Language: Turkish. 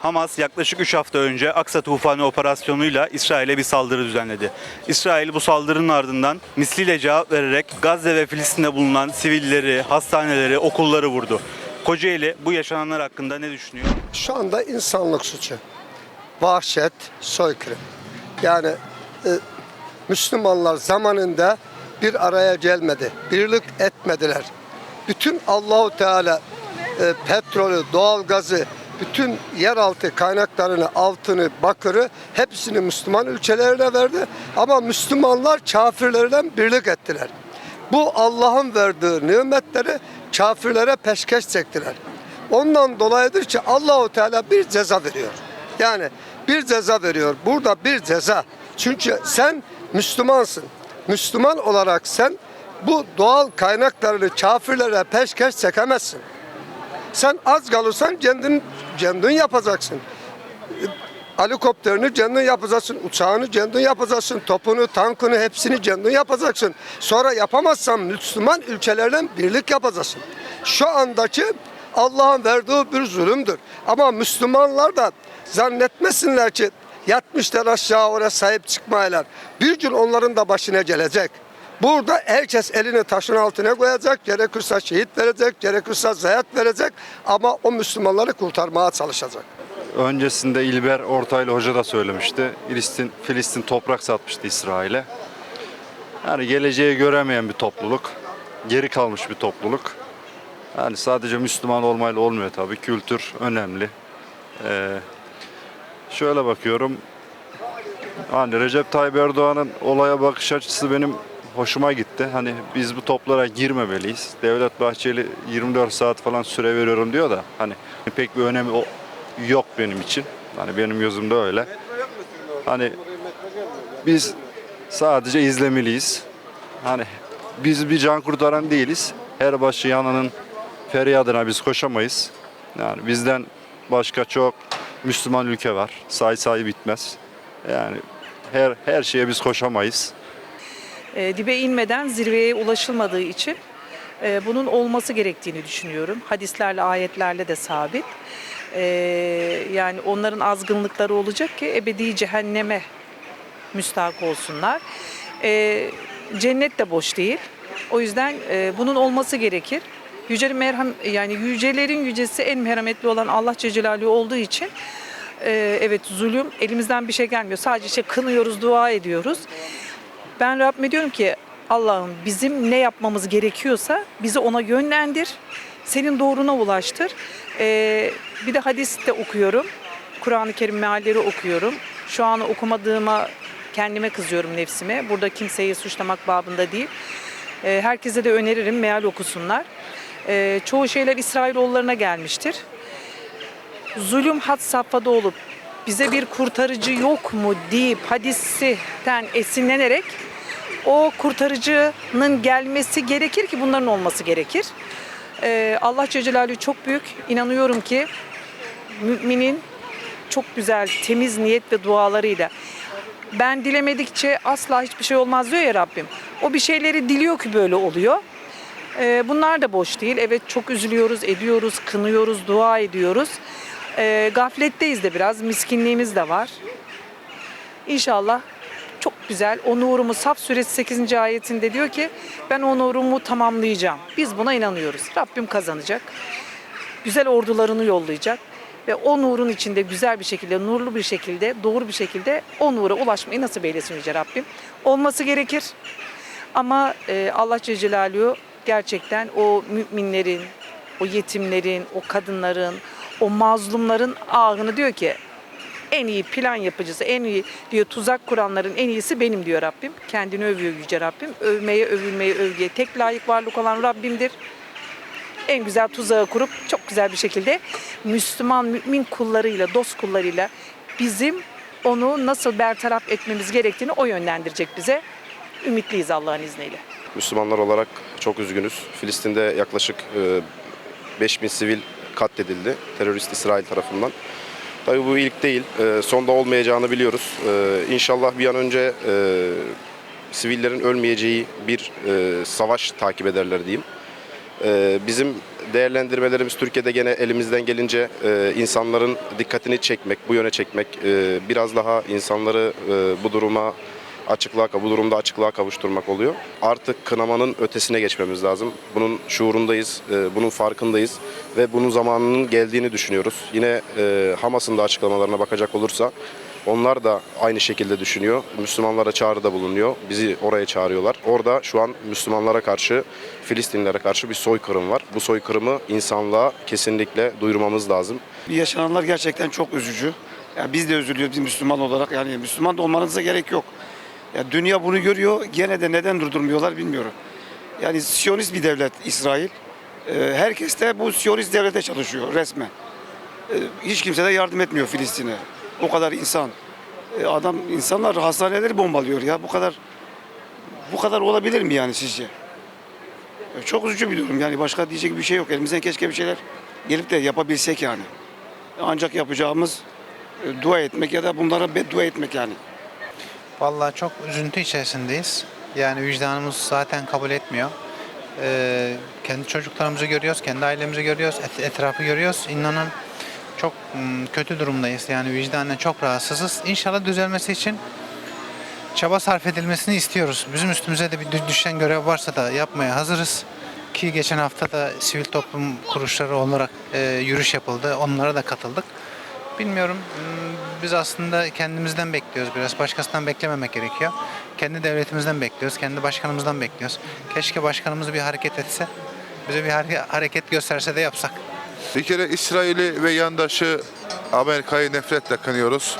Hamas yaklaşık 3 hafta önce Aksa Tufanı operasyonuyla İsrail'e bir saldırı düzenledi. İsrail bu saldırının ardından misliyle cevap vererek Gazze ve Filistin'de bulunan sivilleri, hastaneleri, okulları vurdu. Kocaeli bu yaşananlar hakkında ne düşünüyor? Şu anda insanlık suçu. Vahşet, soykırım. Yani e, Müslümanlar zamanında bir araya gelmedi. Birlik etmediler. Bütün Allahu Teala e, petrolü, doğalgazı, bütün yeraltı kaynaklarını, altını, bakırı hepsini Müslüman ülkelerine verdi. Ama Müslümanlar kafirlerden birlik ettiler. Bu Allah'ın verdiği nimetleri kafirlere peşkeş çektiler. Ondan dolayıdır ki Allahu Teala bir ceza veriyor. Yani bir ceza veriyor. Burada bir ceza. Çünkü sen Müslümansın. Müslüman olarak sen bu doğal kaynaklarını kafirlere peşkeş çekemezsin. Sen az kalırsan kendin, kendin yapacaksın. Helikopterini kendin yapacaksın, uçağını kendin yapacaksın, topunu, tankını hepsini kendin yapacaksın. Sonra yapamazsan Müslüman ülkelerden birlik yapacaksın. Şu andaki Allah'ın verdiği bir zulümdür. Ama Müslümanlar da zannetmesinler ki yatmışlar aşağı oraya sahip çıkmaylar. Bir gün onların da başına gelecek. Burada herkes elini taşın altına koyacak, gerekirse şehit verecek, gerekirse zayiat verecek ama o Müslümanları kurtarmaya çalışacak. Öncesinde İlber Ortaylı Hoca da söylemişti. Filistin, Filistin toprak satmıştı İsrail'e. Yani geleceği göremeyen bir topluluk. Geri kalmış bir topluluk. Yani sadece Müslüman olmayla olmuyor tabii. Kültür önemli. Ee, şöyle bakıyorum. Hani Recep Tayyip Erdoğan'ın olaya bakış açısı benim hoşuma gitti. Hani biz bu toplara girmemeliyiz. Devlet Bahçeli 24 saat falan süre veriyorum diyor da hani pek bir önemi yok benim için. Hani benim gözümde öyle. Hani biz sadece izlemeliyiz. Hani biz bir can kurtaran değiliz. Her başı yananın feryadına biz koşamayız. Yani bizden başka çok Müslüman ülke var. Say say bitmez. Yani her her şeye biz koşamayız. E, dibe inmeden zirveye ulaşılmadığı için e, bunun olması gerektiğini düşünüyorum. Hadislerle, ayetlerle de sabit. E, yani onların azgınlıkları olacak ki ebedi cehenneme müstahak olsunlar. E, cennet de boş değil. O yüzden e, bunun olması gerekir. Yüce merham yani yücelerin yücesi en merhametli olan Allah Celaluhu olduğu için e, evet zulüm elimizden bir şey gelmiyor. Sadece işte kınıyoruz, dua ediyoruz. Ben Rabbime diyorum ki Allah'ım bizim ne yapmamız gerekiyorsa bizi ona yönlendir. Senin doğruna ulaştır. Ee, bir de hadis de okuyorum. Kur'an-ı Kerim mealleri okuyorum. Şu an okumadığıma kendime kızıyorum nefsime. Burada kimseyi suçlamak babında değil. Ee, herkese de öneririm meal okusunlar. Ee, çoğu şeyler İsrailoğullarına gelmiştir zulüm had safhada olup bize bir kurtarıcı yok mu deyip hadisten esinlenerek o kurtarıcının gelmesi gerekir ki bunların olması gerekir. Ee, Allah Celaluhu çok büyük. İnanıyorum ki müminin çok güzel, temiz niyet ve dualarıyla ben dilemedikçe asla hiçbir şey olmaz diyor ya Rabbim. O bir şeyleri diliyor ki böyle oluyor. Ee, bunlar da boş değil. Evet çok üzülüyoruz, ediyoruz, kınıyoruz, dua ediyoruz. Ee, gafletteyiz de biraz, miskinliğimiz de var. İnşallah çok güzel. O nurumu Saf suresi 8. ayetinde diyor ki ben o nurumu tamamlayacağım. Biz buna inanıyoruz. Rabbim kazanacak. Güzel ordularını yollayacak ve o nurun içinde güzel bir şekilde, nurlu bir şekilde, doğru bir şekilde o nura ulaşmayı nasip eylesin Yüce Rabbim. Olması gerekir. Ama e, Allah Celle gerçekten o müminlerin, o yetimlerin, o kadınların, o mazlumların ahını diyor ki en iyi plan yapıcısı, en iyi diyor tuzak kuranların en iyisi benim diyor Rabbim. Kendini övüyor Yüce Rabbim. Övmeye, övülmeye, övgüye tek layık varlık olan Rabbimdir. En güzel tuzağı kurup çok güzel bir şekilde Müslüman, mümin kullarıyla, dost kullarıyla bizim onu nasıl bertaraf etmemiz gerektiğini o yönlendirecek bize. Ümitliyiz Allah'ın izniyle. Müslümanlar olarak çok üzgünüz. Filistin'de yaklaşık e, 5000 sivil katledildi terörist İsrail tarafından. Tabii bu ilk değil. E, sonda olmayacağını biliyoruz. E, İnşallah bir an önce e, sivillerin ölmeyeceği bir e, savaş takip ederler diyeyim. E, bizim değerlendirmelerimiz Türkiye'de gene elimizden gelince e, insanların dikkatini çekmek, bu yöne çekmek, biraz daha insanları bu duruma açıklığa, bu durumda açıklığa kavuşturmak oluyor. Artık kınamanın ötesine geçmemiz lazım. Bunun şuurundayız, e, bunun farkındayız ve bunun zamanının geldiğini düşünüyoruz. Yine e, Hamas'ın da açıklamalarına bakacak olursa onlar da aynı şekilde düşünüyor. Müslümanlara çağrıda bulunuyor. Bizi oraya çağırıyorlar. Orada şu an Müslümanlara karşı, Filistinlilere karşı bir soykırım var. Bu soykırımı insanlığa kesinlikle duyurmamız lazım. Yaşananlar gerçekten çok üzücü. Yani biz de üzülüyoruz bir Müslüman olarak. Yani Müslüman da olmanıza gerek yok. Ya dünya bunu görüyor. Gene de neden durdurmuyorlar bilmiyorum. Yani Siyonist bir devlet İsrail. Ee, Herkes de bu Siyonist devlete çalışıyor resmen. Ee, Hiç kimse de yardım etmiyor Filistin'e. O kadar insan. Ee, Adam insanlar hastaneleri bombalıyor ya. Bu kadar bu kadar olabilir mi yani sizce? Çok üzücü bir durum yani başka diyecek bir şey yok. Elimizden keşke bir şeyler gelip de yapabilsek yani. Ancak yapacağımız e, dua etmek ya da bunlara beddua etmek yani. Vallahi çok üzüntü içerisindeyiz. Yani vicdanımız zaten kabul etmiyor. Ee, kendi çocuklarımızı görüyoruz, kendi ailemizi görüyoruz, et- etrafı görüyoruz. İnanın çok mm, kötü durumdayız. Yani vicdanen çok rahatsızız. İnşallah düzelmesi için çaba sarf edilmesini istiyoruz. Bizim üstümüze de bir dü- düşen görev varsa da yapmaya hazırız. Ki geçen hafta da sivil toplum kuruluşları olarak e, yürüyüş yapıldı. Onlara da katıldık. Bilmiyorum. Biz aslında kendimizden bekliyoruz biraz. Başkasından beklememek gerekiyor. Kendi devletimizden bekliyoruz. Kendi başkanımızdan bekliyoruz. Keşke başkanımız bir hareket etse. Bize bir hare- hareket gösterse de yapsak. Bir kere İsrail'i ve yandaşı Amerika'yı nefretle kınıyoruz.